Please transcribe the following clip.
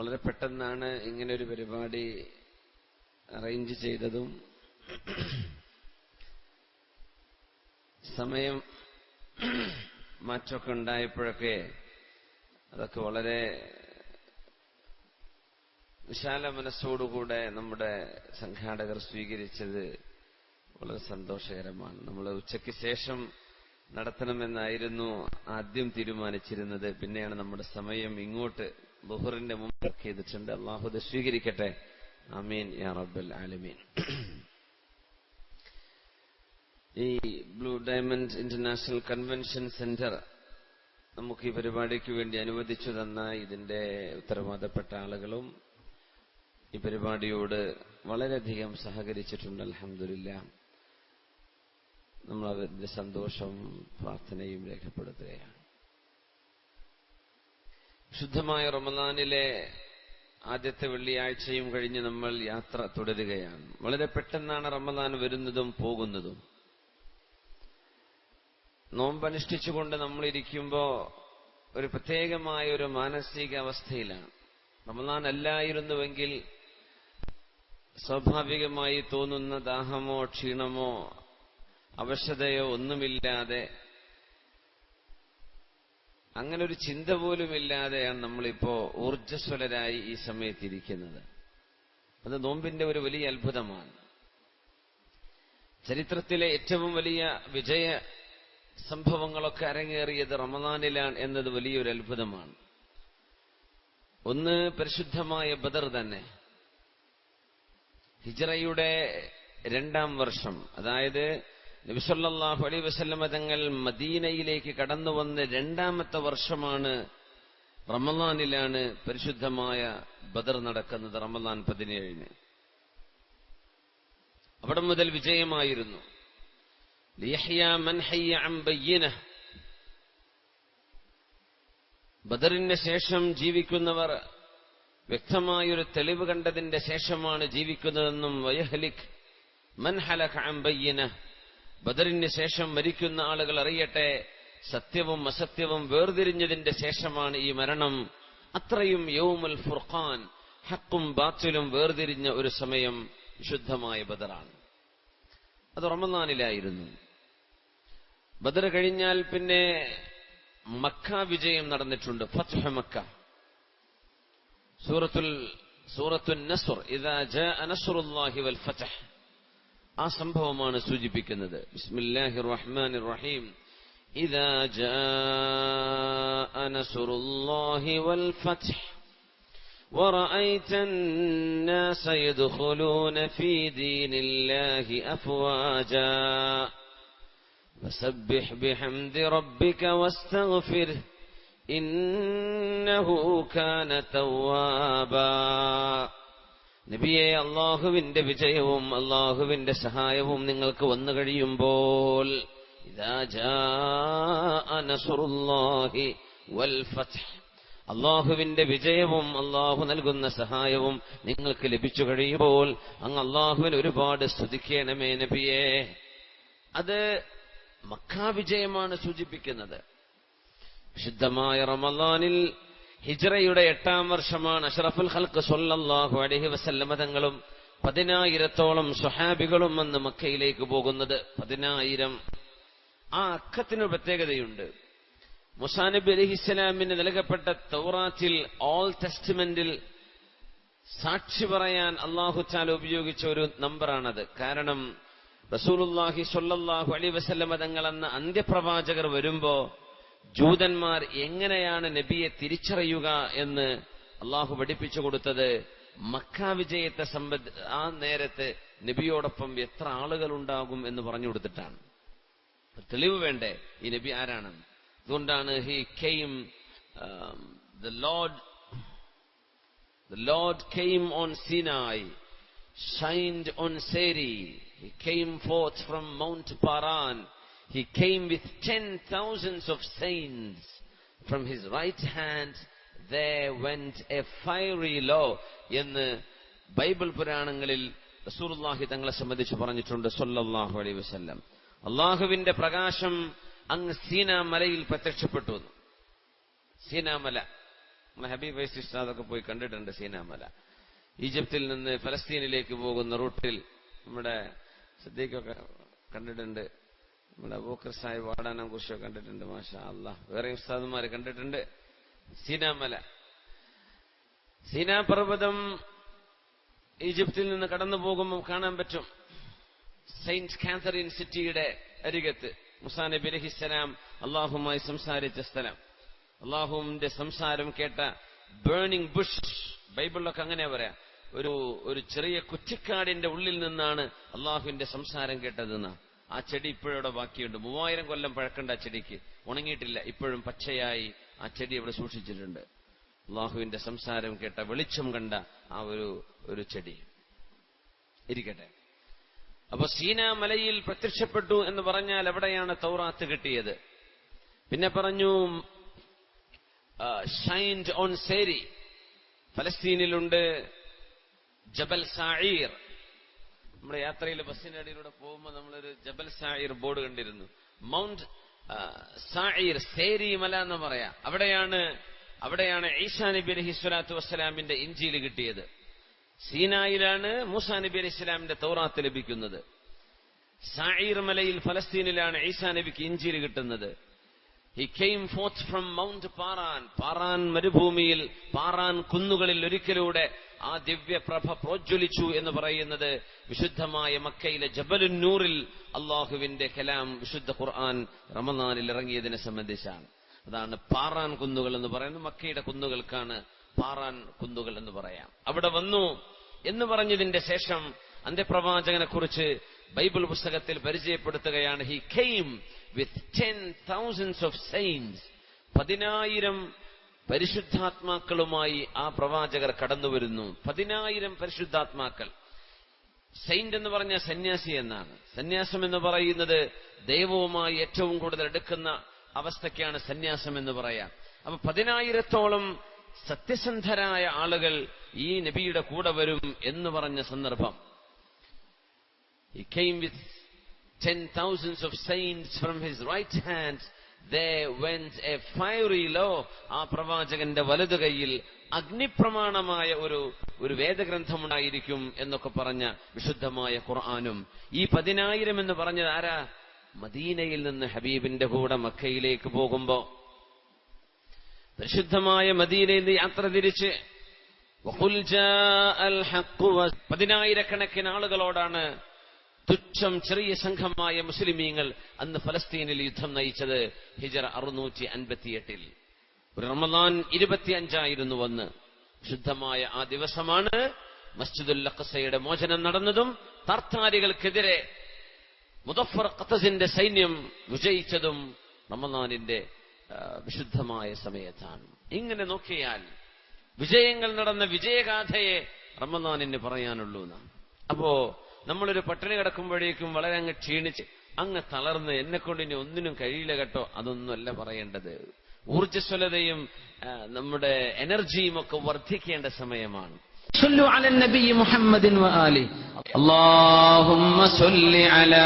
വളരെ പെട്ടെന്നാണ് ഒരു പരിപാടി അറേഞ്ച് ചെയ്തതും. സമയം മാറ്റമൊക്കെ ഉണ്ടായപ്പോഴൊക്കെ അതൊക്കെ വളരെ വിശാല മനസ്സോടുകൂടെ നമ്മുടെ സംഘാടകർ സ്വീകരിച്ചത് വളരെ സന്തോഷകരമാണ്. നമ്മൾ ഉച്ചയ്ക്ക് ശേഷം നടത്തണമെന്നായിരുന്നു ആദ്യം തീരുമാനിച്ചിരുന്നത്. പിന്നെയാണ് നമ്മുടെ സമയം ഇങ്ങോട്ട് ബുഹറിന്റെ മുമ്പ് ചെയ്തിട്ടുണ്ട്. അള്ളാഹു സ്വീകരിക്കട്ടെ. അമീൻ യാ റബ്ബൽ ആലമീൻ. ഈ blue diamond international convention centre നമുക്ക് ഈ പരിപാടിക്ക് വേണ്ടി അനുവദിച്ചു തന്ന ഇതിന്റെ ഉത്തരവാദപ്പെട്ട ആളുകളും ഈ പരിപാടിയോട് വളരെയധികം സഹകരിച്ചിട്ടുണ്ട്. അലഹമില്ല നമ്മൾ അവരുടെ സന്തോഷം പ്രാർത്ഥനയും രേഖപ്പെടുത്തുകയാണ്. ശുദ്ധമായ റമദാനിലെ ആദ്യത്തെ വെള്ളിയാഴ്ചയും കഴിഞ്ഞ് നമ്മൾ യാത്ര തുടരുകയാണ്. വളരെ പെട്ടെന്നാണ് റമദാൻ വരുന്നതും പോകുന്നതും. നോമ്പനുഷ്ഠിച്ചുകൊണ്ട് നമ്മൾ ഇരിക്കുമ്പോ ഒരു പ്രത്യേകമായ ഒരു മാനസികാവസ്ഥയിലാണ്. റമദാൻ അല്ലായിരുന്നുവെങ്കിൽ സ്വാഭാവികമായി തോന്നുന്ന ദാഹമോ ക്ഷീണമോ അവശതയോ ഒന്നുമില്ലാതെ അങ്ങനെ ഒരു ചിന്ത പോലുമില്ലാതെയാണ് നമ്മളിപ്പോ ഊർജസ്വലരായി ഈ സമയത്തിരിക്കുന്നത്. അത് നോമ്പിന്റെ ഒരു വലിയ അത്ഭുതമാണ്. ചരിത്രത്തിലെ ഏറ്റവും വലിയ വിജയ സംഭവങ്ങളൊക്കെ അരങ്ങേറിയത് റമദാനിലാണ് എന്നത് വലിയൊരു അത്ഭുതമാണ്. ഒന്ന് പരിശുദ്ധമായ ബദർ തന്നെ. ഹിജറയുടെ രണ്ടാം വർഷം അതായത് നബിസല്ലാഹു അലൈ വസല്ലമ തങ്ങൾ മദീനയിലേക്ക് കടന്നു വന്ന രണ്ടാമത്തെ വർഷമാണ് റമദാനിലാണ് പരിശുദ്ധമായ ബദർ നടക്കുന്നത് റമദാൻ പതിനേഴിന്. അവിടെ മുതൽ വിജയമായിരുന്നു. ബദറിന് ശേഷം ജീവിക്കുന്നവർ വ്യക്തമായൊരു തെളിവ് കണ്ടതിന്റെ ശേഷമാണ് ജീവിക്കുന്നതെന്നും വയഹലിഖ് മൻഹലഖ അംബയ്യന ബദറിന് ശേഷം മരിക്കുന്ന ആളുകൾ അറിയട്ടെ സത്യവും അസത്യവും വേർതിരിഞ്ഞതിന്റെ ശേഷമാണ് ഈ മരണം. അത്രയും യൗമുൽ ഫുർഖാൻ ഹക്കും ബാത്തിലും വേർതിരിഞ്ഞ ഒരു സമയം വിശുദ്ധമായ ബദറാണ്. അത് റമദാനിലായിരുന്നു. ബദർ കഴിഞ്ഞാൽ പിന്നെ മക്ക വിജയം നടന്നിട്ടുണ്ട് ഫത്ഹ മക്ക. സൂറത്തുൽ സൂറത്തുൽ നസുർ ഇതാ ജ അനസുറുല്ലാഹി വൽ ഫത്ഹ്. ആ സംഭവമാണ് സൂചിപ്പിക്കുന്നത് ബിസ്മില്ലാഹിർ റഹ്മാനിർ റഹീം إذا جاء نصر الله والفتح ورأيت الناس يدخلون في دين الله أفواجا فسبح بحمد ربك واستغفره إنه كان توابا നബിയെ അള്ളാഹുവിന്റെ വിജയവും അള്ളാഹുവിന്റെ സഹായവും നിങ്ങൾക്ക് വന്നു കഴിയുമ്പോൾ അള്ളാഹുവിന്റെ വിജയവും അള്ളാഹു നൽകുന്ന സഹായവും നിങ്ങൾക്ക് ലഭിച്ചു കഴിയുമ്പോൾ അങ്ങ് അള്ളാഹുവിന് ഒരുപാട് സ്തുതിക്കണമേ നബിയെ. അത് മക്കാ വിജയമാണ് സൂചിപ്പിക്കുന്നത്. വിശുദ്ധമായ റമലാനിൽ ഹിജ്റയുടെ എട്ടാം വർഷമാണ് അഷറഫുൽ ഹൽക്ക് സൊല്ലാഹു അലഹി വസല്ലമ തങ്ങളും പതിനായിരത്തോളം സ്വഹാബികളും വന്ന് മക്കയിലേക്ക് പോകുന്നത്. പതിനായിരം. ആ അക്കത്തിന് പ്രത്യേകതയുണ്ട്. മുസാനബി അലഹിസ്സലാമിന് നൽകപ്പെട്ട തൗറാത്തിൽ ഓൾ ടെസ്റ്റ്മെന്റിൽ സാക്ഷി പറയാൻ അള്ളാഹു ചാല ഉപയോഗിച്ച ഒരു നമ്പറാണത്. കാരണം റസൂലുല്ലാഹി സൊല്ലാഹു അലി വസല്ലമ തങ്ങൾ എന്ന അന്ത്യപ്രവാചകർ വരുമ്പോ ജൂതന്മാർ എങ്ങനെയാണ് നബിയെ തിരിച്ചറിയുക എന്ന് അള്ളാഹു പഠിപ്പിച്ചു കൊടുത്തത്? മക്ക വിജയത്തെ സംബന്ധ ആ നേരത്തെ നബിയോടൊപ്പം എത്ര ആളുകൾ ഉണ്ടാകും എന്ന് പറഞ്ഞു കൊടുത്തിട്ടാണ്. തെളിവ് വേണ്ടേ? ഈ നബി ആരാണ്? അതുകൊണ്ടാണ് he came the lord came on Sinai shined on Seir forth from mount Paran He came with ten thousands of saints. From his right hand there went a fiery law. എന്ന് ബൈബിൾ പുരാണങ്ങളിൽ റസൂർല്ലാഹി തങ്ങളെ സംബന്ധിച്ച് പറഞ്ഞിട്ടുണ്ട് സൊല്ലാഹു അലൈ വസ്ല്ലം അള്ളാഹുവിന്റെ പ്രകാശം അങ്ങ് സീന മലയിൽ പ്രത്യക്ഷപ്പെട്ടു സീനാമല നമ്മളെ ഹബീബ് വൈസ് ഉസ്താദൊക്കെ പോയി കണ്ടിട്ടുണ്ട് സീനാമല ഈജിപ്തിൽ നിന്ന് ഫലസ്തീനിലേക്ക് പോകുന്ന റൂട്ടിൽ നമ്മുടെ സിദ്ദീഖൊക്കെ കണ്ടിട്ടുണ്ട് നമ്മുടെ അബൂക്കർ സാഹിബ് വാടാനെ കുറിച്ചൊക്കെ കണ്ടിട്ടുണ്ട് മാഷാ അല്ല വേറെ ഉസ്താദുമാര് കണ്ടിട്ടുണ്ട്. സീനാമല. സീനാ പർവതം ഈജിപ്തിൽ നിന്ന് കടന്നു പോകുമ്പോൾ കാണാൻ പറ്റും. സെയിന്റ് കാന്തറിൻ സിറ്റിയുടെ അരികത്ത് മുസാനെ നബി അലഹിസ്സലാം അള്ളാഹുമായി സംസാരിച്ച സ്ഥലം. അള്ളാഹുവിന്റെ സംസാരം കേട്ട ബേണിംഗ് ബുഷ് ബൈബിളിലൊക്കെ അങ്ങനെ പറയാം. ഒരു ഒരു ചെറിയ കുറ്റിക്കാടിന്റെ ഉള്ളിൽ നിന്നാണ് അള്ളാഹുവിന്റെ സംസാരം കേട്ടതെന്ന്. ആ ചെടി ഇപ്പോഴവിടെ ബാക്കിയുണ്ട്. മൂവായിരം കൊല്ലം പഴക്കണ്ട ആ ചെടിക്ക്. ഉണങ്ങിയിട്ടില്ല. ഇപ്പോഴും പച്ചയായി ആ ചെടി അവിടെ സൂക്ഷിച്ചിട്ടുണ്ട്. അള്ളാഹുവിന്റെ സംസാരം കേട്ട വെളിച്ചം കണ്ട ആ ഒരു ഒരു ചെടി. ഇരിക്കട്ടെ. അപ്പൊ സീന മലയിൽ പ്രത്യക്ഷപ്പെട്ടു എന്ന് പറഞ്ഞാൽ എവിടെയാണ് തൗറാത്ത് കിട്ടിയത്? പിന്നെ പറഞ്ഞു ഷൈൻഡ് ഓൺ സേരി ഫലസ്തീനിലുണ്ട് ജബൽ സായീർ നമ്മുടെ യാത്രയിൽ ബസ്സിന്റെ അടിയിലൂടെ പോകുമ്പോൾ നമ്മളൊരു ജബൽ സായിർ ബോർഡ് കണ്ടിരുന്നു. മൗണ്ട് സായിർ സേരി മല എന്ന് പറയാം. അവിടെയാണ് അവിടെയാണ് ഈസാ നബി അലഹി സ്വലാത്തു വസ്സലാമിന്റെ ഇഞ്ചിയിൽ കിട്ടിയത്. സീനായിലാണ് മൂസാ നബി അലൈഹി ഇസ്ലാമിന്റെ തൗറാത്ത് ലഭിക്കുന്നത്. സായിർ മലയിൽ ഫലസ്തീനിലാണ് ഈസാ നബിക്ക് ഇഞ്ചിയിൽ കിട്ടുന്നത്. He came forth from mount Paran Paran മരുഭൂമിയിൽ പാറാൻ കുന്നുകളിൽ ഒരിക്കലൂടെ ആ ദിവ്യപ്രഭ പ്രോജ്വലിച്ചു എന്ന് പറയുന്നത് വിശുദ്ധമായ മക്കയിലെ ജബലുന്നൂറിൽ അള്ളാഹുവിന്റെ കലാം വിശുദ്ധ ഖുർആൻ റമദാനിൽ ഇറങ്ങിയതിനെ സംബന്ധിച്ചാണ്. അതാണ് പാറാൻ കുന്നുകൾ എന്ന് പറയുന്നത്. മക്കയുടെ കുന്നുകൾക്കാണ് പാറാൻ കുന്നുകൾ എന്ന് പറയാം. അവിടെ വന്നു എന്ന് പറഞ്ഞതിന്റെ ശേഷം അന്ത്യപ്രവാചകനെ കുറിച്ച് ബൈബിൾ പുസ്തകത്തിൽ പരിചയപ്പെടുത്തുകയാണ്. He came with ten thousands of saints പതിനായിരം പരിശുദ്ധാത്മാക്കളുമായി ആ പ്രവാചകർ കടന്നു വരുന്നു പതിനായിരം പരിശുദ്ധാത്മാക്കൾ. സെയിന്റ് എന്ന് പറഞ്ഞ സന്യാസി എന്നാണ്. സന്യാസം എന്ന് പറയുന്നത് ദൈവവുമായി ഏറ്റവും കൂടുതൽ എടുക്കുന്ന അവസ്ഥയ്ക്കാണ് സന്യാസം എന്ന് പറയാം. അപ്പൊ പതിനായിരത്തോളം സത്യസന്ധരായ ആളുകൾ ഈ നബിയുടെ കൂടെ വരും എന്ന് പറഞ്ഞ സന്ദർഭം. He came with ten thousands of saints from his right hand. There went a fiery law. ആ പ്രവാചകന്റെ വലതു കൈയിൽ അഗ്നിപ്രമാണമായ ഒരു ഒരു വേദഗ്രന്ഥമുണ്ടായിരിക്കും എന്നൊക്കെ പറഞ്ഞ വിശുദ്ധമായ ഖുർആാനും ഈ പതിനായിരം എന്ന് പറഞ്ഞത് ആരാ മദീനയിൽ നിന്ന് ഹബീബിന്റെ കൂടെ മക്കയിലേക്ക് പോകുമ്പോ പരിശുദ്ധമായ മദീനയിൽ നിന്ന് യാത്ര തിരിച്ച് പതിനായിരക്കണക്കിന് ആളുകളോടാണ് തുച്ഛം ചെറിയ സംഘമായ മുസ്ലിമീങ്ങൾ അന്ന് ഫലസ്തീനിൽ യുദ്ധം നയിച്ചത് ഹിജർ അറുന്നൂറ്റി അൻപത്തിയെട്ടിൽ റമദാൻ ഇരുപത്തിയഞ്ചായിരുന്നു വന്ന് ശുദ്ധമായ ആ ദിവസമാണ് മസ്ജിദുൽ അഖസയുടെ മോചനം നടന്നതും തർത്താരികൾക്കെതിരെ മുദഫർ ഖത്തസിന്റെ സൈന്യം വിജയിച്ചതും റമദാനിന്റെ വിശുദ്ധമായ സമയത്താണ്. ഇങ്ങനെ നോക്കിയാൽ വിജയങ്ങൾ നടന്ന വിജയഗാഥയെ റമദാനിന് പറയാനുള്ളൂ നാം. അപ്പോ നമ്മളൊരു പട്ടിണി കിടക്കുമ്പോഴേക്കും വളരെ അങ്ങ് ക്ഷീണിച്ച് അങ്ങ് തളർന്ന് എന്നെ കൊണ്ട് ഇനി ഒന്നിനും കഴിയില്ല കേട്ടോ അതൊന്നുമല്ല പറയേണ്ടത് ഊർജ്ജസ്വലതയും ആ, നമ്മുടെ എനർജിയും ഒക്കെ വർദ്ധിക്കേണ്ട സമയമാണ് صلوا على النبي محمد وآله اللهم صل على